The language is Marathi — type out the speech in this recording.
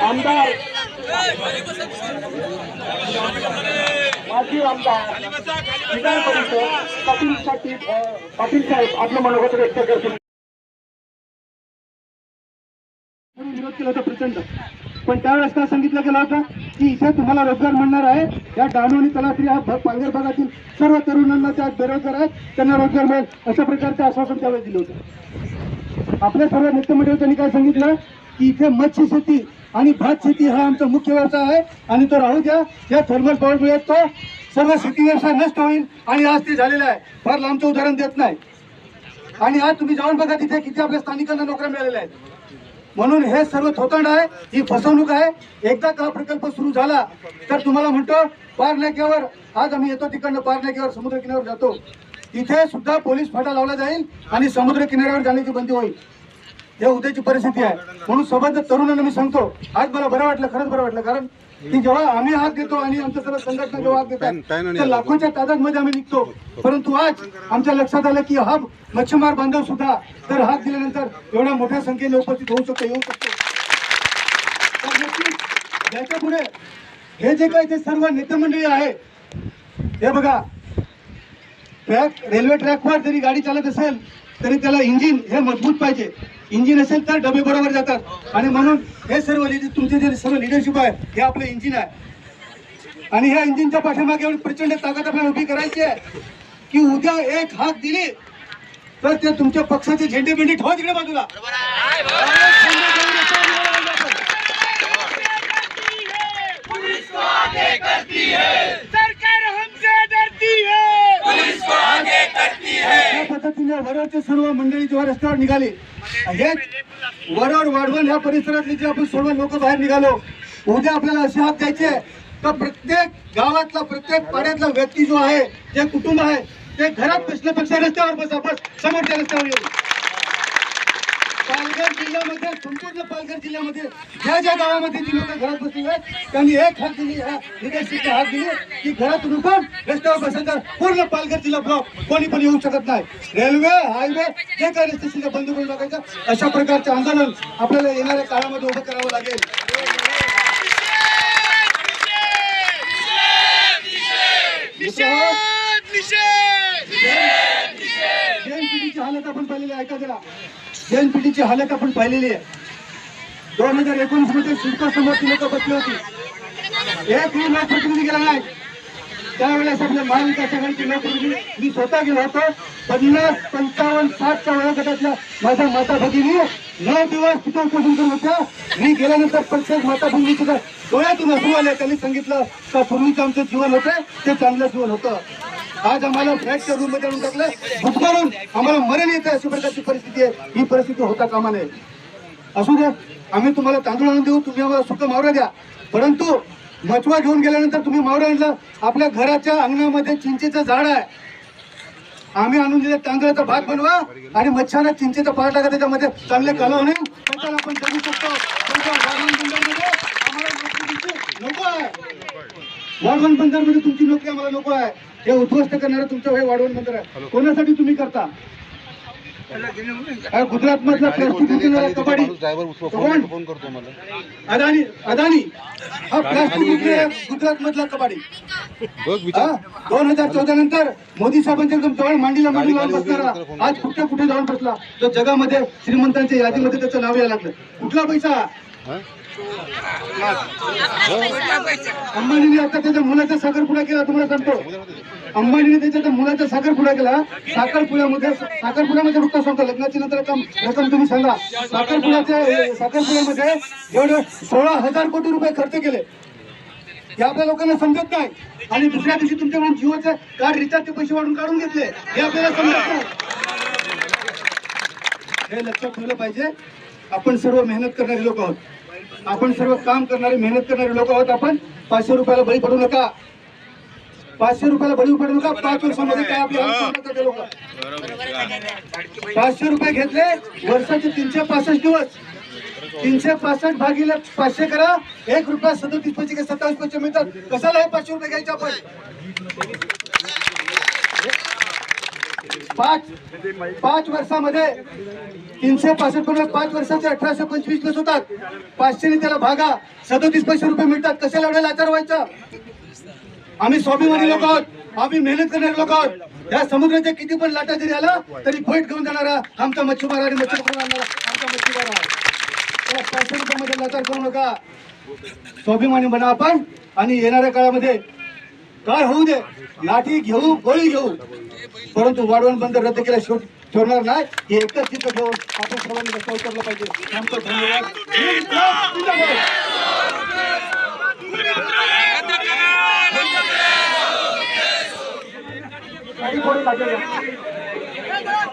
आमदार. माजी आमदार. विधान परिषद कपिलसाठी पाटील साहेब आपलं मनोगत व्यक्त करतील. विरोध केला होता प्रचंड. पण त्यावेळेस काय सांगितलं गेलं होतं? की इथे तुम्हाला रोजगार मिळणार आहे. या डहाणू आणि हा या पालघर भागातील सर्व तरुणांना त्या बेरोजगार आहेत. त्यांना रोजगार मिळेल. अशा प्रकारचं आश्वासन त्यावेळेस दिलं होतं. आपल्या सर्व नेतेमंडळी त्यांनी काय सांगितलं? की इथे मत्स्य शेती आणि भात शेती हा आमचा मुख्य व्यवसाय आहे. आणि तो राहू द्या. या थर्मल पॉवरमुळे तो सर्व शेती व्यवसाय नष्ट होईल आणि आज ते झालेलं आहे. फार लांबचं उदाहरण देत नाही. आणि आज तुम्ही जाऊन बघा तिथे किती आपल्या स्थानिकांना नोकऱ्या मिळालेल्या आहेत. म्हणून हे सर्व थोतांड आहे ही फसवणूक आहे. एकदा का प्रकल्प सुरू झाला तर तुम्हाला म्हणतो पार नाक्यावर आज आम्ही येतो तिकडनं पार नाक्यावर समुद्र किनाऱ्यावर जातो. तिथे सुद्धा पोलीस फाटा लावला जाईल आणि समुद्र किनाऱ्यावर जाण्याची बंदी होईल. हे उद्याची परिस्थिती आहे. म्हणून सोबत तरुणांना मी सांगतो आज मला बरं वाटलं खरंच बरं वाटलं. कारण की जेव्हा आम्ही हात देतो आणि आमच्या सर्व संघटना जेव्हा हात देतात तर लाखोच्या तादादमध्ये आम्ही निघतो. परंतु आज आमच्या लक्षात आलं की हा मच्छीमार बांधव सुद्धा तर हात दिल्यानंतर एवढ्या मोठ्या संख्येने उपस्थित होऊ शकतो येऊ शकतो. याच्यापुढे हे जे काही ते सर्व नेते मंडळी आहे हे बघा ट्रॅक रेल्वे ट्रॅकवर जरी गाडी चालत असेल तरी त्याला इंजिन हे मजबूत पाहिजे. इंजिन असेल तर डबे बरोबर जातात. आणि म्हणून हे सर्व तुमचे जे सर्व लिडरशिप आहे हे आपलं इंजिन आहे. आणि ह्या इंजिनच्या पाठीमागे एवढी प्रचंड ताकद आपल्याला उभी करायची आहे. की उद्या एक हात दिली तर ते तुमच्या पक्षाचे झेंडे बिंडे ठेवा तिकडे बाजूला. सरकार हमसे डरती है या पद्धतीने वरवरचे सर्व मंडळी जेव्हा रस्त्यावर निघाली. हेच वरळ वाढवण ह्या परिसरातले जे आपण सर्व लोक बाहेर निघालो उद्या आपल्याला असे हात द्यायचे तर प्रत्येक गावातला प्रत्येक पाड्यातला व्यक्ती जो आहे जे कुटुंब आहे ते घरात बसल्यापेक्षा रस्त्यावर बसा बस. समोरच्या रस्त्यावर येऊ. पालघर जिल्ह्यामध्ये संपूर्ण पालघर जिल्ह्यामध्ये ज्या ज्या गावामध्ये जी लोक घरात बसली आहेत त्यांनी एक हात दिली ह्या हात दिली की घरातून उठून रस्त्यावर बसायचा पूर्ण पालघर जिल्हा ब्लॉक कोणी पण येऊ शकत नाही रेल्वे हायवे जे काही रस्ते सुद्धा बंद करून टाकायचं अशा प्रकारचे आंदोलन आपल्याला येणाऱ्या काळामध्ये उभं करावं लागेल मित्रांनो, आपण पाहिलेली आहे ऐका जरा एनपीटीची हालत आपण पाहिलेली आहे. दोन हजार एकोणीसमध्ये समोर ती लोक बसली होती. एकही लोकप्रतिनिधी गेला नाही. त्यावेळेस आपल्या महाविकास आघाडीचे लोकप्रतिनिधी मी स्वतः गेलो होतो. पन्नास पंचावन्न साठच्या वयोगटातल्या माझ्या माता भगिनी नऊ दिवस तिथे उपोषण करत होत्या. मी गेल्यानंतर प्रत्येक माता भगिनी सुद्धा डोळ्यातून असू आल्या त्यांनी सांगितलं का पूर्वीचं आमचं जीवन होतं ते चांगलं जीवन होतं. आज आम्हाला फ्लॅटच्या रूममध्ये आणून टाकलं. भुतकाळून आम्हाला मरण येतं अशी प्रकारची परिस्थिती आहे. ही परिस्थिती होता कामा नये. असू द्या आम्ही तुम्हाला तांदूळ आणून देऊ तुम्ही आम्हाला सुद्धा मावरा द्या. परंतु मचवा घेऊन गेल्यानंतर तुम्ही मावरा आणला. आपल्या घराच्या अंगणामध्ये चिंचेचं झाड आहे. आम्ही आणून दिले तांदळाचा भात बनवा आणि मच्छाना चिंचेचा पाळ टाका त्याच्यामध्ये चांगले कालवणे त्याच्याला आपण जगू शकतो. नको आहे. वाढवण बंदरमध्ये तुमची नोकरी आम्हाला नको आहे. हे उद्ध्वस्त करणारं तुमचं हे वाढवण बंदर आहे कोणासाठी तुम्ही करता? गुजरात मधला प्लास्टिक विकणारा कबाडी कोण? फोन करतो मला. अदानी अदानी. हा प्लास्टिक गुजरात मधला कबाडी दोन हजार चौदा नंतर मोदी साहेबांच्या जवळ मांडीला मांडी लावून बसणारा. आज कुठे कुठे जाऊन बसला? तो जगामध्ये श्रीमंतांच्या यादीमध्ये त्याचं नाव यायला लागलं. कुठला पैसा? अंबानीने आता त्याच्या मुलाचा साखरपुडा केला तुम्हाला सांगतो. अंबानीने त्याच्या त्या मुलाचा साखरपुडा केला. साखरपुड्यामध्ये साखरपुड्यामध्ये फक्त सांगतो लग्नाची नंतर रक्कम तुम्ही सांगा. साखरपुड्याच्या साखरपुड्यामध्ये एवढे सोळा हजार कोटी रुपये खर्च केले. हे आपल्या लोकांना समजत नाही. आणि दुसऱ्या दिवशी तुमच्या म्हणून जिओचे कार्ड रिचार्जचे पैसे वाढून काढून घेतले. हे आपल्याला समजत नाही. हे लक्षात ठेवलं पाहिजे. आपण सर्व मेहनत करणारे लोक आहोत. आपण सर्व काम करणारे मेहनत करणारे लोक आहोत आपण. पाचशे रुपयाला बळी पडू नका. पाचशे रुपयाला बळी पडू नका. पाच वर्षामध्ये काय आपले लोक पाचशे रुपये घेतले वर्षाचे तीनशे पासष्ट दिवस. तीनशे पासष्ट भागीला पाचशे करा. एक रुपया सदोतीस पैसे काय सत्तावीस पैसे मिळतात. कशाला हे पाचशे रुपये घ्यायचे आपण? पाच पाच वर्षामध्ये तीनशे पासष्ट पण पाच वर्षाचे अठराशे पंचवीस दिवस होतात. पाचशेने त्याला भागा. सदोतीस पैसे रुपये मिळतात. कशाला एवढे लाचार व्हायचं? आम्ही स्वाभिमानी लोक आहोत. आम्ही मेहनत करणारे लोक आहोत. या समुद्राच्या किती पण लाटा जरी आला तरी फोईट घेऊन जाणारा आमचा मच्छीमार आणि मच्छीमार आमचा मच्छीमार आहे त्याला पाचशे रुपयामध्ये लाचार करू नका. स्वाभिमानी बना आपण. आणि येणाऱ्या काळामध्ये काय होऊ दे? लाठी घेऊ गोळी घेऊ. परंतु वाढवण बंद रद्द केल्या शेवट ठेवणार नाही. हे एकच चित्र ठेवून आपण सर्वांनी रस्ता उतरलं पाहिजे. आमचं धन्यवाद.